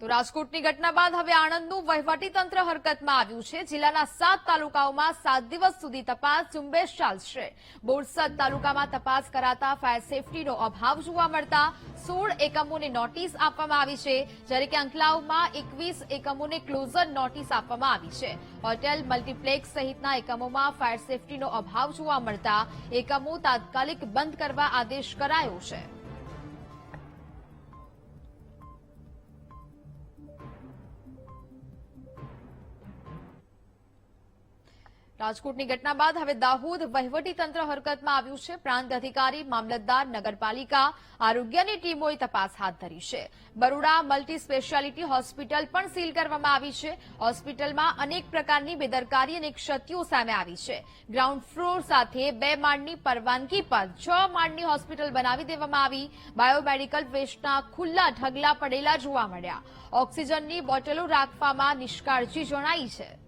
તો રાજકોટની ઘટના બાદ હવે આણંદનું વહીવટી તંત્ર હરકતમાં આવ્યું છે. જિલ્લાના સાત તાલુકાઓમાં સાત દિવસ સુધી તપાસ ઝુંબેશ ચાલશે. બોરસદ તાલુકામાં તપાસ કરાતા ફાયર સેફટીનો અભાવ જોવા મળતા સોળ એકમોને નોટિસ આપવામાં આવી છે, જ્યારે કે અંકલાવમાં એકવીસ એકમોને ક્લોઝર નોટિસ આપવામાં આવી છે. હોટેલ મલ્ટીપ્લેક્સ સહિતના એકમોમાં ફાયર સેફટીનો અભાવ જોવા મળતા એકમો તાત્કાલિક બંધ કરવા આદેશ કરાયો છે. રાજકોટની ઘટના બાદ હવે દાહોદ તંત્ર હરકતમાં આવ્યું છે. પ્રાંત અધિકારી, મામલતદાર, નગરપાલિકા, આરોગ્યની ટીમોએ તપાસ હાથ ધરી છે. બરોડા મલ્ટી સ્પેશિયાલિટી હોસ્પિટલ પણ સીલ કરવામાં આવી છે. હોસ્પિટલમાં અનેક પ્રકારની બેદરકારી અને ક્ષતિઓ સામે આવી છે. ગ્રાઉન્ડ ફ્લોર સાથે બે માળની પરવાનગી પર છ માળની હોસ્પિટલ બનાવી દેવામાં આવી. બાયોમેડિકલ વેસ્ટના ખુલ્લા ઢગલા પડેલા જોવા મળ્યા. ઓક્સિજનની બોટલો રાખવામાં નિષ્કાળજી જણાઈ છે.